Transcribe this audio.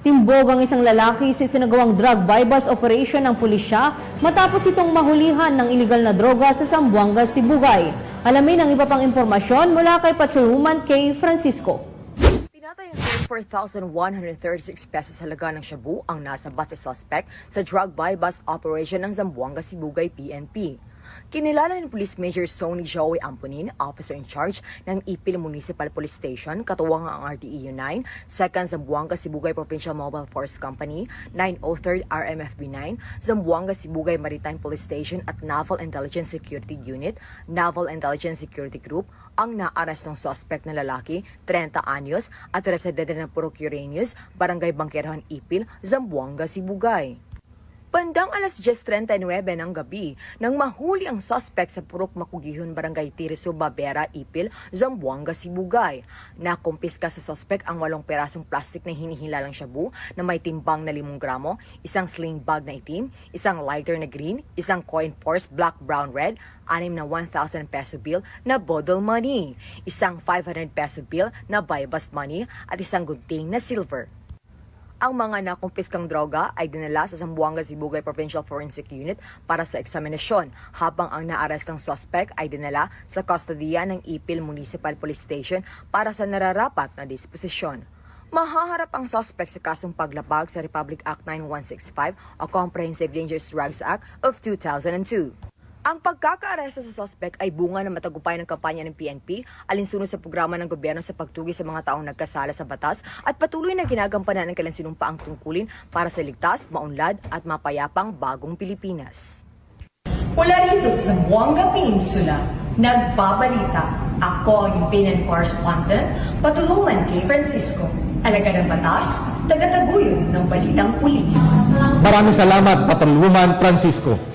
Timbog ang isang lalaki sa sinagawang drug bypass operation ng pulisya matapos itong mahulihan ng iligal na droga sa Zamboanga, Sibugay. Alamin ang iba pang impormasyon mula kay Patrolwoman Kay Francisco. Tinatayang 34,136 pesos halaga ng shabu ang nasa bat sa suspect sa drug buy-bust operation ng Zamboanga Sibugay PNP. Kinilala ni Police Major Sony Joey Amponin, officer in charge ng Ipil Municipal Police Station, katuwang ang RTEU 9, 2nd Zamboanga Sibugay Provincial Mobile Force Company, 903rd RMFB 9, Zamboanga Sibugay Maritime Police Station at Naval Intelligence Security Unit, Naval Intelligence Security Group, ang naarestong suspect na lalaki, 30 anyos, at residente ng Purok Barangay Bangkerahan Ipil, Zamboanga, Sibugay. Bandang alas 10.39 ng gabi nang mahuli ang suspect sa Purok Makugihon Barangay Tiriso Babera, Ipil, Zamboanga, Sibugay. Nakumpiska sa suspect ang walong perasong plastic na hinihilalang shabu na may timbang na 5 gramo, isang sling bag na itim, isang lighter na green, isang coin purse black, brown, red, anim na 1,000 peso bill na bodle money, isang 500 peso bill na buy-bust money at isang gunting na silver. Ang mga nakumpiskang droga ay dinala sa Zamboanga Sibugay Provincial Forensic Unit para sa eksaminasyon, habang ang naarestang suspect ay dinala sa kustodiya ng Ipil Municipal Police Station para sa nararapat na disposisyon. Mahaharap ang suspect sa kasong paglabag sa Republic Act 9165 o Comprehensive Dangerous Drugs Act of 2002. Ang pagkakaaresto sa suspect ay bunga ng matagumpay ng kampanya ng PNP alinsunod sa programa ng gobyerno sa pagtugi sa mga taong nagkasala sa batas at patuloy na ginagampanan ng kailang sinumpaang tungkulin para sa ligtas, maunlad at mapayapang bagong Pilipinas. Mula rito sa Zamboanga Peninsula, nagbabalita. Ako yung PNN correspondent, patulungan kay Francisco. Alaga ng batas, tagataguyod ng balitang pulis. Maraming salamat, Patrolwoman Francisco.